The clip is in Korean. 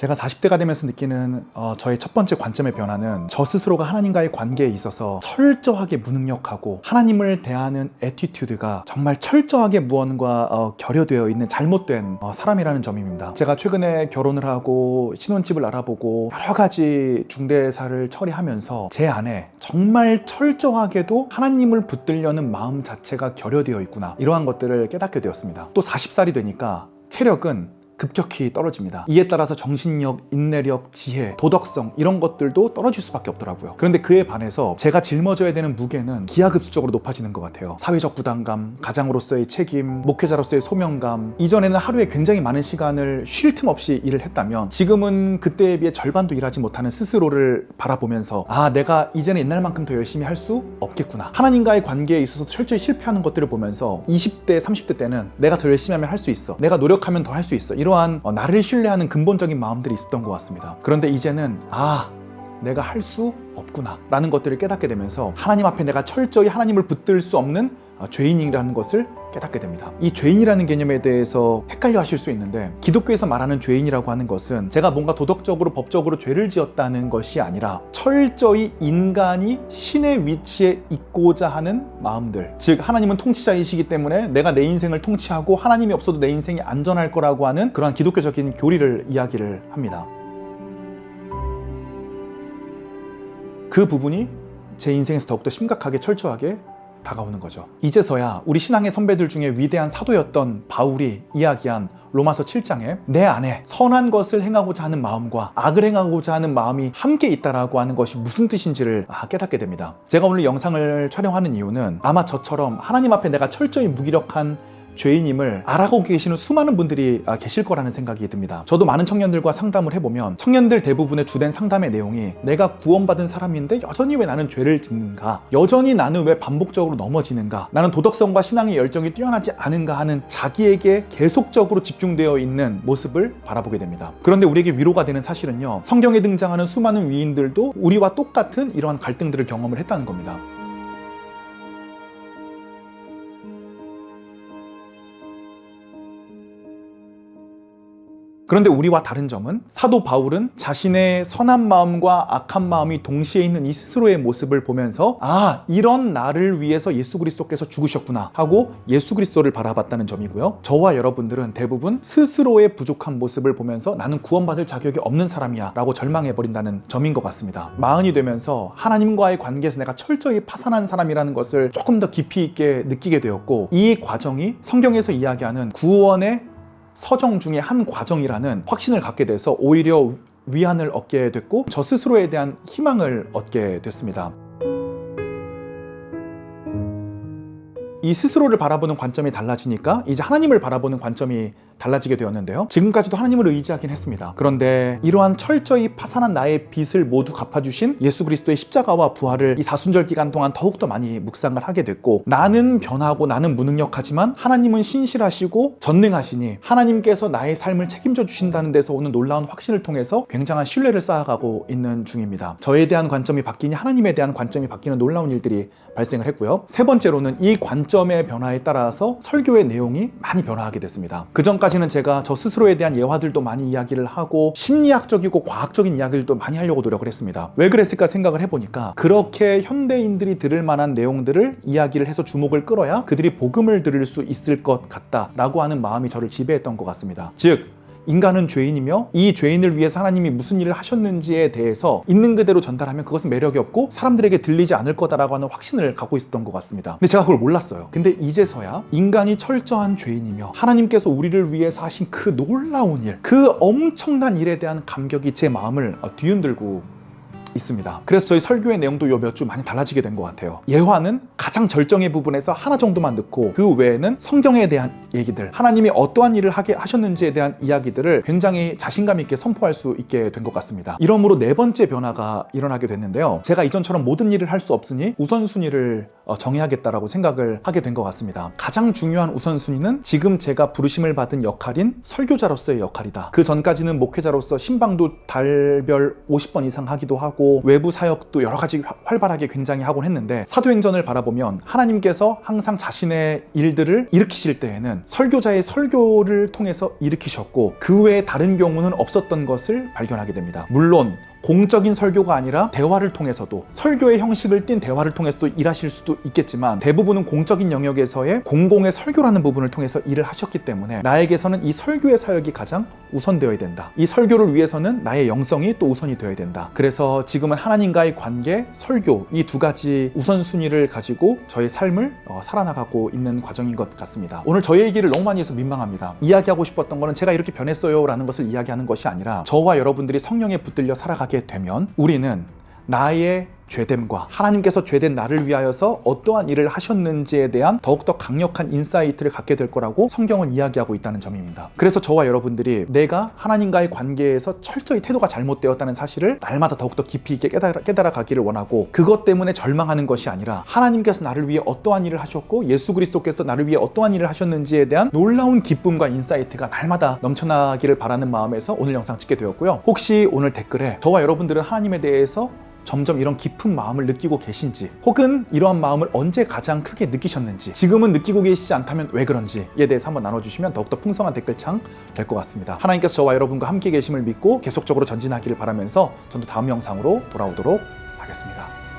제가 40대가 되면서 느끼는 어, 저의 첫 번째 관점의 변화는 저 스스로가 하나님과의 관계에 있어서 철저하게 무능력하고 하나님을 대하는 에티튜드가 정말 철저하게 무언과 어, 결여되어 있는 잘못된 어, 사람이라는 점입니다. 제가 최근에 결혼을 하고 신혼집을 알아보고 여러 가지 중대사를 처리하면서 제 안에 정말 철저하게도 하나님을 붙들려는 마음 자체가 결여되어 있구나 이러한 것들을 깨닫게 되었습니다. 또 40살이 되니까 체력은 급격히 떨어집니다. 이에 따라서 정신력, 인내력, 지혜, 도덕성 이런 것들도 떨어질 수밖에 없더라고요. 그런데 그에 반해서 제가 짊어져야 되는 무게는 기하급수적으로 높아지는 것 같아요. 사회적 부담감, 가장으로서의 책임, 목회자로서의 소명감. 이전에는 하루에 굉장히 많은 시간을 쉴 틈 없이 일을 했다면 지금은 그때에 비해 절반도 일하지 못하는 스스로를 바라보면서 아 내가 이제는 옛날만큼 더 열심히 할 수 없겠구나. 하나님과의 관계에 있어서 철저히 실패하는 것들을 보면서 20대, 30대 때는 내가 더 열심히 하면 할 수 있어. 내가 노력하면 더 할 수 있어. 이 러한 어, 나를 신뢰하는 근본적인 마음들이 있었던 것 같습니다. 그런데 이제는 아 내가 할 수 없구나 라는 것들을 깨닫게 되면서 하나님 앞에 내가 철저히 하나님을 붙들 수 없는 어, 죄인이라는 것을 깨닫게 됩니다. 이 죄인이라는 개념에 대해서 헷갈려 하실 수 있는데 기독교에서 말하는 죄인이라고 하는 것은 제가 뭔가 도덕적으로 법적으로 죄를 지었다는 것이 아니라 철저히 인간이 신의 위치에 있고자 하는 마음들 즉 하나님은 통치자이시기 때문에 내가 내 인생을 통치하고 하나님이 없어도 내 인생이 안전할 거라고 하는 그러한 기독교적인 교리를 이야기를 합니다. 그 부분이 제 인생에서 더욱더 심각하게 철저하게 다가오는 거죠. 이제서야 우리 신앙의 선배들 중에 위대한 사도였던 바울이 이야기한 로마서 7장에 내 안에 선한 것을 행하고자 하는 마음과 악을 행하고자 하는 마음이 함께 있다라고 하는 것이 무슨 뜻인지를 아, 깨닫게 됩니다. 제가 오늘 영상을 촬영하는 이유는 아마 저처럼 하나님 앞에 내가 철저히 무기력한 죄인임을 알아가고 계시는 수많은 분들이 아, 계실 거라는 생각이 듭니다. 저도 많은 청년들과 상담을 해보면 청년들 대부분의 주된 상담의 내용이 내가 구원받은 사람인데 여전히 왜 나는 죄를 짓는가? 여전히 나는 왜 반복적으로 넘어지는가? 나는 도덕성과 신앙의 열정이 뛰어나지 않은가 하는 자기에게 계속적으로 집중되어 있는 모습을 바라보게 됩니다. 그런데 우리에게 위로가 되는 사실은요. 성경에 등장하는 수많은 위인들도 우리와 똑같은 이러한 갈등들을 경험을 했다는 겁니다. 그런데 우리와 다른 점은 사도 바울은 자신의 선한 마음과 악한 마음이 동시에 있는 이 스스로의 모습을 보면서 아 이런 나를 위해서 예수 그리스도께서 죽으셨구나 하고 예수 그리스도를 바라봤다는 점이고요. 저와 여러분들은 대부분 스스로의 부족한 모습을 보면서 나는 구원받을 자격이 없는 사람이야 라고 절망해 버린다는 점인 것 같습니다. 마흔이 되면서 하나님과의 관계에서 내가 철저히 파산한 사람이라는 것을 조금 더 깊이 있게 느끼게 되었고 이 과정이 성경에서 이야기하는 구원의 서정 중에 한 과정이라는 확신을 갖게 돼서 오히려 위안을 얻게 됐고 저 스스로에 대한 희망을 얻게 됐습니다. 이 스스로를 바라보는 관점이 달라지니까 이제 하나님을 바라보는 관점이 달라지게 되었는데요. 지금까지도 하나님을 의지하긴 했습니다. 그런데 이러한 철저히 파산한 나의 빚을 모두 갚아주신 예수 그리스도의 십자가와 부활을 이 사순절 기간 동안 더욱더 많이 묵상을 하게 됐고 나는 변하고 나는 무능력하지만 하나님은 신실하시고 전능하시니 하나님께서 나의 삶을 책임져 주신다는 데서 오는 놀라운 확신을 통해서 굉장한 신뢰를 쌓아가고 있는 중입니다. 저에 대한 관점이 바뀌니 하나님에 대한 관점이 바뀌는 놀라운 일들이 발생을 했고요. 세 번째로는 이 관점의 변화에 따라서 설교의 내용이 많이 변화하게 됐습니다. 그 전까지 는 제가 저 스스로에 대한 예화들도 많이 이야기를 하고 심리학적이고 과학적인 이야기들도 많이 하려고 노력을 했습니다. 왜 그랬을까 생각을 해보니까 그렇게 현대인들이 들을 만한 내용들을 이야기를 해서 주목을 끌어야 그들이 복음을 들을 수 있을 것 같다라고 하는 마음이 저를 지배했던 것 같습니다. 즉 인간은 죄인이며 이 죄인을 위해서 하나님이 무슨 일을 하셨는지에 대해서 있는 그대로 전달하면 그것은 매력이 없고 사람들에게 들리지 않을 거다라고 하는 확신을 갖고 있었던 것 같습니다. 근데 제가 그걸 몰랐어요. 근데 이제서야 인간이 철저한 죄인이며 하나님께서 우리를 위해서 하신 그 놀라운 일, 그 엄청난 일에 대한 감격이 제 마음을 어, 뒤흔들고 있습니다. 그래서 저희 설교의 내용도 요 몇 주 많이 달라지게 된 것 같아요. 예화는 가장 절정의 부분에서 하나 정도만 넣고 그 외에는 성경에 대한 얘기들, 하나님이 어떠한 일을 하게 하셨는지에 대한 이야기들을 굉장히 자신감 있게 선포할 수 있게 된 것 같습니다. 이러므로 네 번째 변화가 일어나게 됐는데요. 제가 이전처럼 모든 일을 할 수 없으니 우선순위를 어, 정해야겠다라고 생각을 하게 된 것 같습니다. 가장 중요한 우선순위는 지금 제가 부르심을 받은 역할인 설교자로서의 역할이다. 그 전까지는 목회자로서 신방도 달별 50번 이상 하기도 하고 받고 외부 사역도 여러 가지 화- 활발하게 굉장히 하곤 했는데 사도행전을 바라보면 하나님께서 항상 자신의 일들을 일으키실 때에는 설교자의 설교를 통해서 일으키셨고 그 외에 다른 경우는 없었던 것을 발견하게 됩니다. 물론 공적인 설교가 아니라 대화를 통해서도 설교의 형식을 띈 대화를 통해서도 일하실 수도 있겠지만 대부분은 공적인 영역에서의 공공의 설교라는 부분을 통해서 일을 하셨기 때문에 나에게서는 이 설교의 사역이 가장 우선되어야 된다. 이 설교를 위해서는 나의 영성이 또 우선이 되어야 된다. 그래서 지금은 하나님과의 관계, 설교 이 두 가지 우선순위를 가지고 저의 삶을 어, 살아나가고 있는 과정인 것 같습니다. 오늘 저의 얘기를 너무 많이 해서 민망합니다. 이야기하고 싶었던 거는 제가 이렇게 변했어요라는 것을 이야기하는 것이 아니라 저와 여러분들이 성령에 붙들려 살아가 게 되면 우리는 나의 죄됨과 하나님께서 죄된 나를 위하여서 어떠한 일을 하셨는지에 대한 더욱더 강력한 인사이트를 갖게 될 거라고 성경은 이야기하고 있다는 점입니다. 그래서 저와 여러분들이 내가 하나님과의 관계에서 철저히 태도가 잘못되었다는 사실을 날마다 더욱더 깊이 있게 깨달아, 깨달아 가기를 원하고 그것 때문에 절망하는 것이 아니라 하나님께서 나를 위해 어떠한 일을 하셨고 예수 그리스도께서 나를 위해 어떠한 일을 하셨는지에 대한 놀라운 기쁨과 인사이트가 날마다 넘쳐나기를 바라는 마음에서 오늘 영상 찍게 되었고요. 혹시 오늘 댓글에 저와 여러분들은 하나님에 대해서 점점 이런 깊은 마음을 느끼고 계신지 혹은 이러한 마음을 언제 가장 크게 느끼셨는지 지금은 느끼고 계시지 않다면 왜 그런지에 대해서 한번 나눠주시면 더욱더 풍성한 댓글창 될 것 같습니다. 하나님께서 저와 여러분과 함께 계심을 믿고 계속적으로 전진하기를 바라면서 저도 다음 영상으로 돌아오도록 하겠습니다